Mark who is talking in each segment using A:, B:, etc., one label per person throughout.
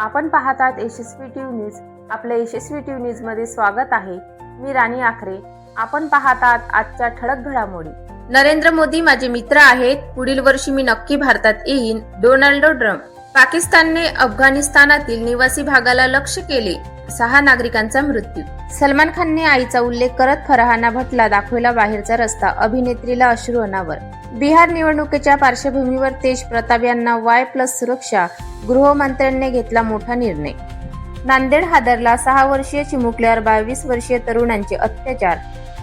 A: आपण पाहतात यशस्वी ट्यू न्यूज. आपल्या यशस्वी ट्यू न्यूजमध्ये स्वागत आहे. मी राणी आखरे. आपण पाहतात आजच्या ठळक घडामोडी. नरेंद्र मोदी माझे मित्र आहेत. पुढील वर्षी मी नक्की भारतात येईन डोनाल्डो ट्रम्प. पाकिस्तानने अफगाणिस्तानातील निवासी भागाला लक्ष्य केले सहा नागरिकांचा मृत्यू. सलमान खानने आईचा उल्लेख करत फरहाना भटला दाखवला बाहेरचा रस्ता अभिनेत्रीला अश्रू अनावर. बिहार निवडणुकीच्या पार्श्वभूमीवर तेज प्रताप यांना वाय प्लस सुरक्षा गृहमंत्र्यांनी घेतला मोठा निर्णय. नांदेड हादरला सहा वर्षीय चिमुकल्यावर बावीस वर्षीय तरुणांचे अत्याचार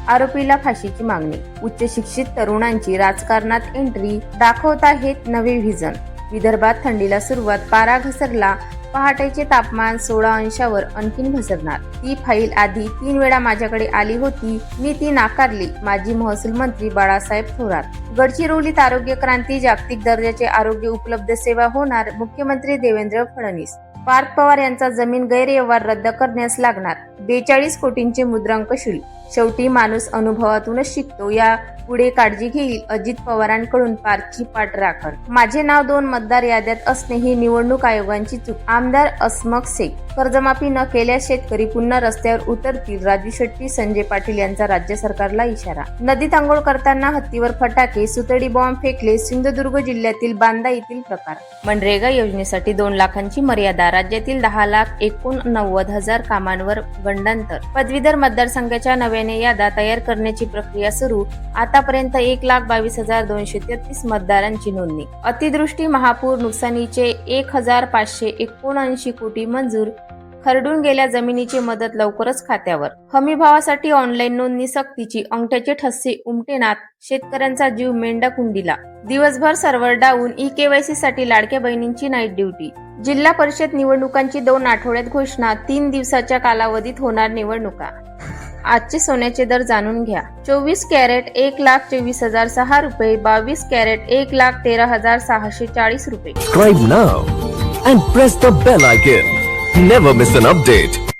A: आरोपीला फाशीची मागणी. उच्च शिक्षित तरुणांची राजकारणात एंट्री दाखवता हेत नवे व्हिजन. विदर्भात थंडीला सुरुवात पारा घसरला पहाटेचे तापमान सोळा अंशावर आणखीन घसरणार. ती फाईल आधी तीन वेळा माझ्याकडे आली होती. मी ती नाकारली. माजी महसूल मंत्री बाळासाहेब थोरात. गडचिरोलीत आरोग्य क्रांती जागतिक दर्जाचे आरोग्य उपलब्ध सेवा होणार मुख्यमंत्री देवेंद्र फडणवीस. पार्थ पवार यांचा जमीन गैरव्यवहार रद्द करण्यास लागणार. बेचाळीस कोटींचे मुद्रांक शुल्क. शेवटी माणूस अनुभवातूनच शिकतो. या पुढे काळजी घेईल अजित पवारांकडून पारखी पाठ राखण. माझे नाव दोन मतदार याद्यात असणे ही निवडणूक आयोगांची चूक. आमदार अस्मक शेख. कर्जमाफी न केल्यास शेतकरी पुन्हा रस्त्यावर उतरतील राजू शेट्टी संजय पाटील यांचा राज्य सरकारला इशारा. नदीत आंघोळ करताना हत्तीवर फटाके सुतडी बॉम्ब फेकले सिंधुदुर्ग जिल्ह्यातील बांदा येथील प्रकार. मनरेगा योजनेसाठी दोन लाखांची मर्यादा राज्यातील दहा लाख एकोणनव्वद हजार कामांवर गंडांतर. पदवीधर मतदारसंघाच्या नव्याने यादा तयार करण्याची प्रक्रिया सुरू. आता आतापर्यंत एक लाख बावीस हजार दोनशे तेहतीस मतदारांची नोंदणी. अतिदृष्टी महापूर नुकसानीचे एक हजार पाचशे एकोणऐंशी कोटी मंजूर खरडून गेल्या जमिनीची मदत लवकरच खात्यावर. हमी भावासाठी ऑनलाईन नोंदणी सक्तीची अंगठ्याचे ठस्से उमटेनात शेतकऱ्यांचा जीव मेंढाकुंडीला दिवसभर सर्व्हर डाऊन ई केवायसी साठी लाडक्या बहिणींची नाईट ड्युटी. जिल्हा परिषद निवडणुकांची दोन आठवड्यात घोषणा तीन दिवसाच्या कालावधीत होणार निवडणुका. आजचे सोन्याचे दर जाणून घ्या. चोवीस कॅरेट एक लाख चोवीस हजार सहा रुपये बावीस कॅरेट एक लाख तेरा हजार सहाशे चाळीस रुपये.
B: And press the bell icon never miss Never.